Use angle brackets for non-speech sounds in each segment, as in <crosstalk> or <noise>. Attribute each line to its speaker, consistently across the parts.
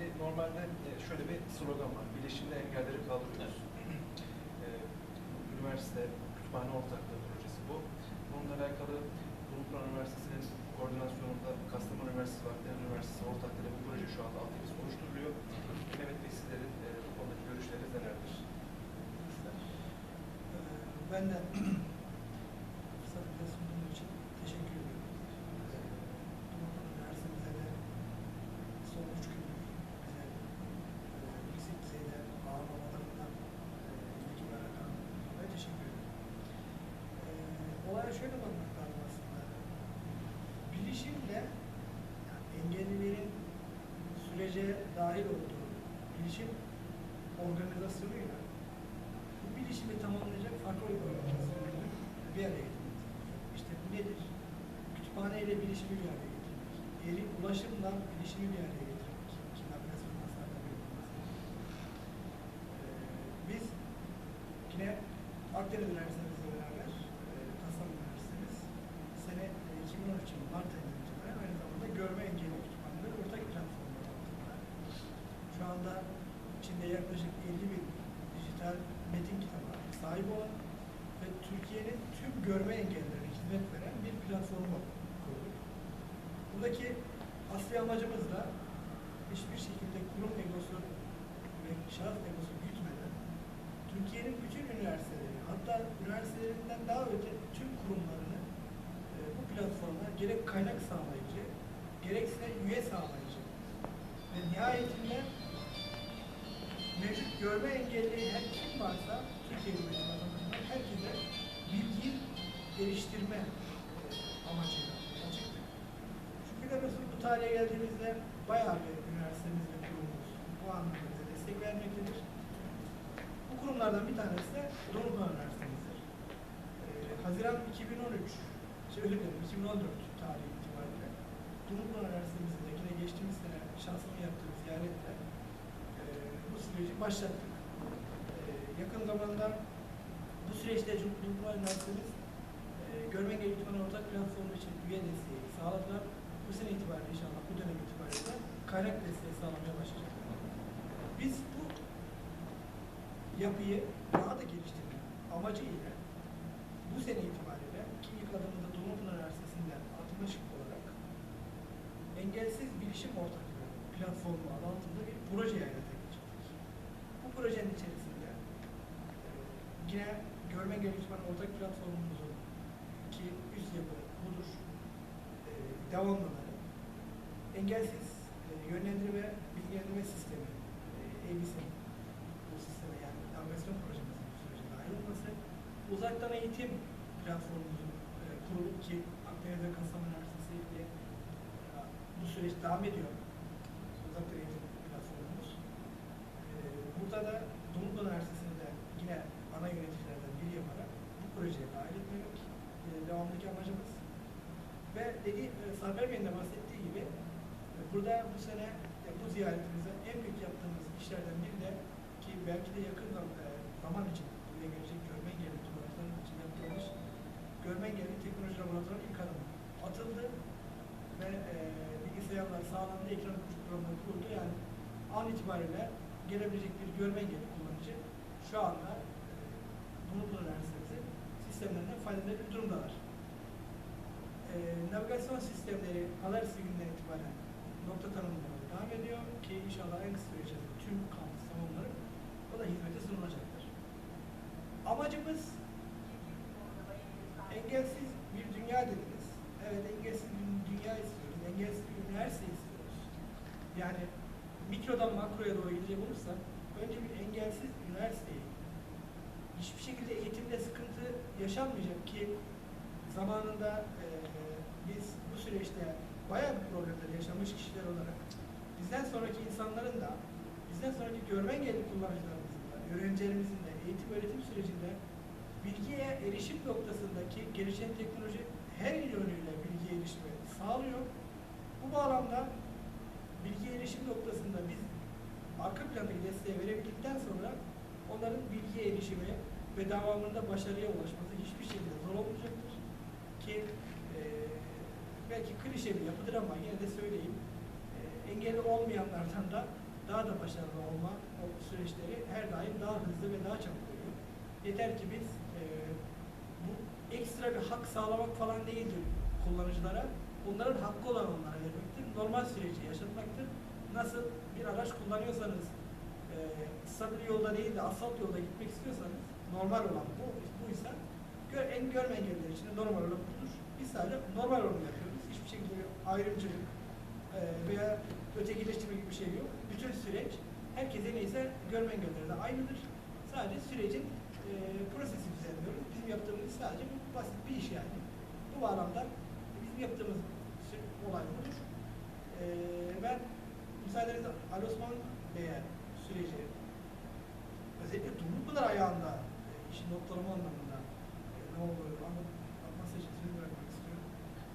Speaker 1: Şimdi normalde e, şöyle bir slogan var. Bilişimle engelleri kaldırıyoruz. E, Üniversite kütüphane ortaklığı projesi bu. Bununla alakalı Dumlupınar Üniversitesi'nin koordinasyonunda Kastamonu Üniversitesi ve Akdeniz Üniversitesi ortaklığıyla bu proje şu anda altyapısı oluşturuluyor. Mehmet Bey sizlerin e, bu konudaki görüşleriniz nelerdir?
Speaker 2: Ee, Ben de <clears throat> fırsat bize sunduğum için teşekkür ediyorum. Ee, Dumlupınar Üniversitemize de son üç gündür bize e, yüksek düzeyde ağırlamalarından e, ilgi bırakan ve teşekkür ediyorum. Ee, olaya şöyle bakmak lazım aslında. Bilişimle yani engellilerin sürece dahil olduğu bilişim organizasyonuyla bu bilişimi tamamlayacak farklı bir organizasyonları bir araya getirmek. İşte bu nedir? Kütüphane ile bilişimi bir araya getirmek. Eli ulaşımla bilişimi bir araya getirmek. Navigasyon tasarımda bir Ee, Biz yine Akdeniz Üniversitemizle beraber e, Tasarım Üniversitemiz sene e, 2013 yılı Mart ayından itibaren aynı zamanda görme engelli kütüphaneleri ortak platformu yaptılar. Şu anda içinde yaklaşık 50 bin dijital metin sahip olan ve Türkiye'nin tüm görme engellerine hizmet veren bir platformu kurduk. Buradaki asli amacımız da hiçbir şekilde kurum egosu ve şahıs egosu gütmeden Türkiye'nin bütün üniversiteleri, hatta üniversitelerinden daha öte tüm kurumlarını e, bu platforma gerek kaynak sağlayıcı, gerekse üye sağlayıcı ve nihayetinde mevcut görme engelli her kim varsa Mevcut vatandaşlar herkese bilgi geliştirme amacıyla açıktır. Şükürler olsun bu tarihe geldiğimizde bayağı bir üniversitemiz ve kurumumuz bu anlamda destek vermektedir. Bu kurumlardan bir tanesi de Dorukhan Üniversitemizdir. Ee, Haziran 2013, şey özür dilerim 2014 tarihi itibariyle Dorukhan Üniversitemizde yine geçtiğimiz sene şansımı yaptığım ziyaretle e, bu süreci başlattık. Zamanda bu süreçte Cumhurbaşkanı Üniversitemiz e, Görme Kütüphane Ortak Platformu için üye desteği sağladılar. Bu sene itibariyle inşallah bu dönem itibariyle kaynak desteği sağlamaya başlayacaklar. Biz bu yapıyı daha da geliştirmek amacıyla bu sene itibariyle ki ilk adımında Dumlupınar Üniversitesi'nden atılmış olarak engelsiz bilişim ortaklığı platformu adı altında bir proje hayata geçirdik. Bu projenin içerisinde e, yine görme engelli kütüphane ortak platformumuzun ki üst yapı budur e, devamlıları engelsiz e, yönlendirme bilgilendirme sistemi e, EBİS'in bu sisteme yani navigasyon projemizin bu sürece dahil olması uzaktan eğitim platformumuzun e, kurulup ki Akdeniz ve Kastamonu Üniversitesi ile e, bu süreç devam ediyor. Uzaktan eğitim platformumuz. E, burada da Dumlupınar Üniversitesi'ni de yine ana yöneticilerden biri yaparak bu projeye dahil etmek e, devamdaki amacımız. Ve dediği, e, Sarper Bey'in de bahsettiği gibi e, burada bu sene e, bu ziyaretimizde en büyük yaptığımız işlerden biri de ki belki de yakın e, zaman için buraya gelecek görme engelli kullanıcıların için yaptığımız görme engelli teknoloji laboratuvarı ilk adımı atıldı ve e, bilgisayarlar sağlandı, ekran programları kuruldu. Yani an itibariyle gelebilecek bir görme engelli kullanıcı şu anda e, bunu Üniversitesi sistemlerinden faydalanabilir durumdalar. E, navigasyon sistemleri pazartesi günden itibaren nokta tanımlamaya devam ediyor ki inşallah en kısa süre tüm kampüs tamamlanıp o da hizmete sunulacaktır. Amacımız engelsiz bir dünya dediniz. Evet engelsiz bir dünya istiyoruz. Engelsiz bir üniversite istiyoruz. Yani mikrodan makroya doğru gidecek olursak önce bir engelsiz üniversiteyi hiçbir şekilde eğitimde sıkıntı yaşanmayacak ki zamanında e, biz bu süreçte bayağı bir problemler yaşamış kişiler olarak bizden sonraki insanların da bizden sonraki görme engelli kullanıcılarımızın da öğrencilerimizin de eğitim öğretim sürecinde bilgiye erişim noktasındaki gelişen teknoloji her yönüyle bilgiye erişimi sağlıyor. Bu bağlamda bilgiye erişim noktasında biz arka plandaki desteği verebildikten sonra onların bilgiye erişimi ve devamında başarıya ulaşması hiçbir şekilde zor olmayacaktır. Ki belki klişe bir yapıdır ama yine de söyleyeyim. E, engelli olmayanlardan da daha da başarılı olma o süreçleri her daim daha hızlı ve daha çabuk oluyor. Yeter ki biz e, bu ekstra bir hak sağlamak falan değildir kullanıcılara. Onların hakkı olan onlara vermektir. Normal süreci yaşatmaktır. Nasıl bir araç kullanıyorsanız e, stabil yolda değil de asfalt yolda gitmek istiyorsanız normal olan bu, bu ise gör, en görme engelliler için normal olan budur. Biz sadece normal olanı yapıyoruz. Bir ayrımcılık e, veya ötekileştirme gibi bir şey yok. Bütün süreç herkese neyse görme engellileri de aynıdır. Sadece sürecin e, prosesi düzenliyoruz. Bizim yaptığımız sadece bu basit bir iş yani. Bu bağlamda bizim yaptığımız olay budur. E, ben müsaadenizle Ali Osman Bey'e süreci özellikle Dumlupınar ayağında e, işin noktalama anlamında e, ne olduğunu anlat, anlatması için söz vermek istiyorum.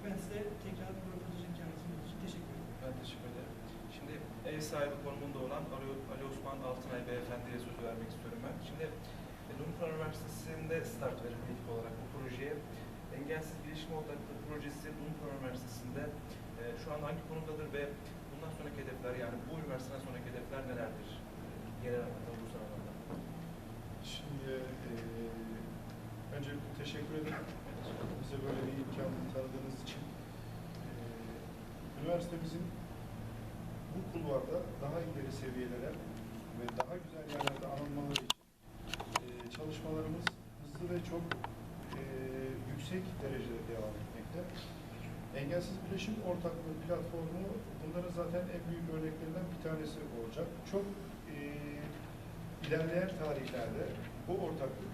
Speaker 2: Ben size tekrar bu röportajın kendisinin için teşekkür ederim.
Speaker 1: Ben teşekkür ederim. Şimdi ev sahibi konumunda olan Ali, Ali Osman Altınay Beyefendi'ye söz vermek istiyorum ben. Şimdi e, Dumlupınar Üniversitesi'nde start verildi ilk olarak bu projeye. Engelsiz Bilişim Ortaklığı Projesi Dumlupınar Üniversitesi'nde e, şu an hangi konumdadır ve bundan sonraki hedefler yani bu üniversiteden sonraki hedefler nelerdir? E, Genel anlamda, ulusal anlamda.
Speaker 3: Şimdi eee öncelikle teşekkür ederim. Bize böyle bir imkan tanıdığınız için. Eee üniversitemizin bu kulvarda daha ileri seviyelere ve daha güzel yerlerde anılmaları için eee, çalışmalarımız hızlı ve çok eee, yüksek derecede devam etmekte. Engelsiz Bileşim Ortaklığı platformu bunların zaten en büyük örneklerinden bir tanesi olacak. Çok eee ilerleyen tarihlerde bu ortaklık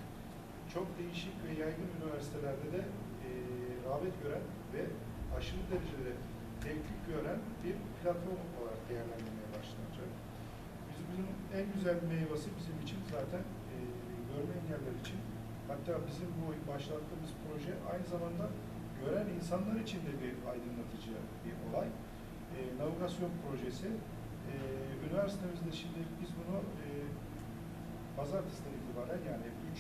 Speaker 3: çok değişik ve yaygın üniversitelerde de eee rağbet gören ve aşırı derecede teklif gören bir platform olarak değerlendirmeye başlanacak. Bizim, bizim en güzel meyvesi bizim için zaten eee görme engeller için. Hatta bizim bu başlattığımız proje aynı zamanda gören insanlar için de bir aydınlatıcı bir olay. Eee navigasyon projesi. Eee üniversitemizde şimdi biz bunu eee pazartesiden itibaren yani 3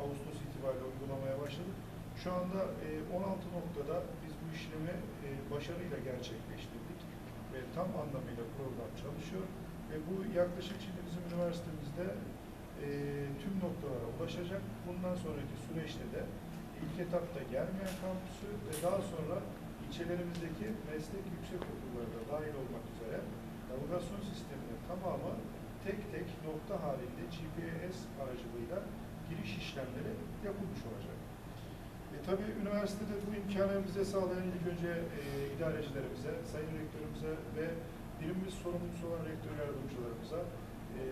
Speaker 3: Ağustos itibariyle uygulamaya başladık. Şu anda e, 16 noktada biz bu işlemi e, başarıyla gerçekleştirdik ve tam anlamıyla program çalışıyor ve bu yaklaşık şimdi bizim üniversitemizde e, tüm noktalara ulaşacak. Bundan sonraki süreçte de ilk etapta Germeyen kampüsü ve daha sonra ilçelerimizdeki meslek yüksek okullarına dahil olmak üzere navigasyon sisteminin tamamı tek tek nokta halinde GPS aracılığıyla giriş işlemleri yapılmış olacak. E, tabii üniversitede bu imkanı bize sağlayan ilk önce e, idarecilerimize, sayın rektörümüze ve birimimiz sorumlusu olan rektör yardımcılarımıza e,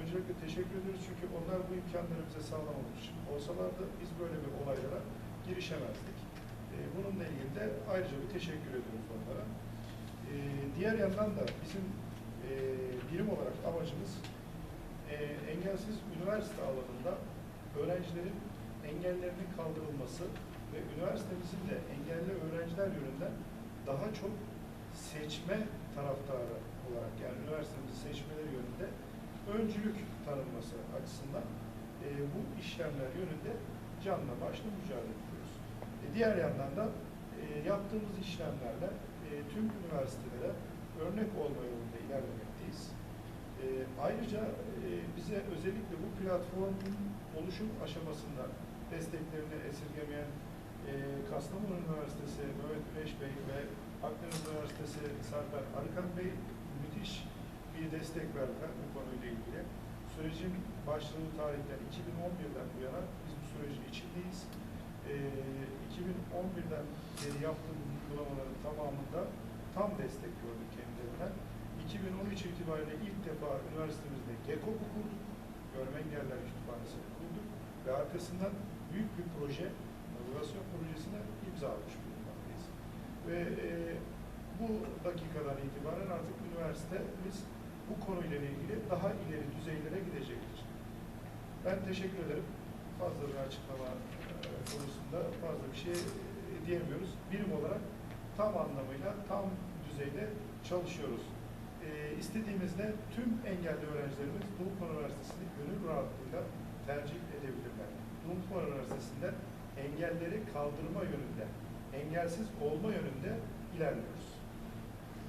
Speaker 3: öncelikle teşekkür ediyoruz. Çünkü onlar bu imkanları bize sağlamamış olsalardı biz böyle bir olaylara girişemezdik. E, bununla ilgili de ayrıca bir teşekkür ediyoruz onlara. E, diğer yandan da bizim e, birim olarak amacımız e, engelsiz üniversite alanında öğrencilerin engellerinin kaldırılması ve üniversitemizin de engelli öğrenciler yönünden daha çok seçme taraftarı olarak yani üniversitemizi seçmeleri yönünde öncülük tanınması açısından e, bu işlemler yönünde canla başla mücadele ediyoruz. E, diğer yandan da e, yaptığımız işlemlerle e, tüm üniversitelere örnek olma yolunda ilerlemekteyiz. E, ayrıca e, bize özellikle bu platformun oluşum aşamasında desteklerini esirgemeyen e, Kastamonu Üniversitesi Mehmet Güneş Bey ve Akdeniz Üniversitesi Sarper Arıkan Bey müthiş bir destek verdiler bu konuyla ilgili. Sürecin başladığı tarihten 2011'den bu yana biz bu sürecin içindeyiz. E, 2011'den beri yaptığımız uygulamaların tamamında tam destek gördük kendilerinden. 2013 itibariyle ilk defa üniversitemizde GEKOB'u kurduk. Görme Engeller Kütüphanesi'ni kurduk. Ve arkasından büyük bir proje, navigasyon projesine imza atmış bulunmaktayız. Ve e, bu dakikadan itibaren artık üniversitemiz bu konuyla ilgili daha ileri düzeylere gidecektir. Ben teşekkür ederim. Fazla bir açıklama e, konusunda fazla bir şey e, diyemiyoruz. Birim olarak tam anlamıyla, tam düzeyde çalışıyoruz. E, istediğimiz? Tüm engelli öğrencilerimiz Doğukan Üniversitesi'ni gönül rahatlığıyla tercih edebilirler. Doğukan Üniversitesi'nde engelleri kaldırma yönünde, engelsiz olma yönünde ilerliyoruz.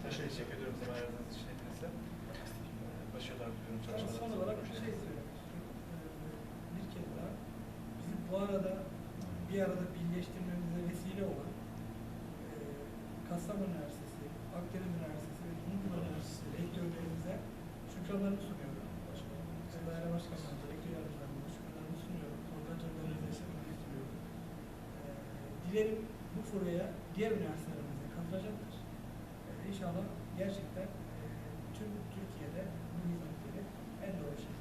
Speaker 1: Teşekkür, teşekkür ediyorum zaman ayırdığınız için hepinize. başarılar diliyorum çalışmalarınızda.
Speaker 2: son olarak bir şey istiyorum. Ee, Bir kez daha bizi bu arada bir arada birleştirmemize vesile olan e, Kastamonu Üniversitesi, Akdeniz Üniversitesi ve Dumlupınar Üniversitesi rektörlerimize şükranlarımı sunuyorum. dilerim bu soruya diğer üniversitelerimiz de katılacaktır. Ee, inşallah gerçekten e, tüm Türkiye'de bu hizmetleri en doğru şekilde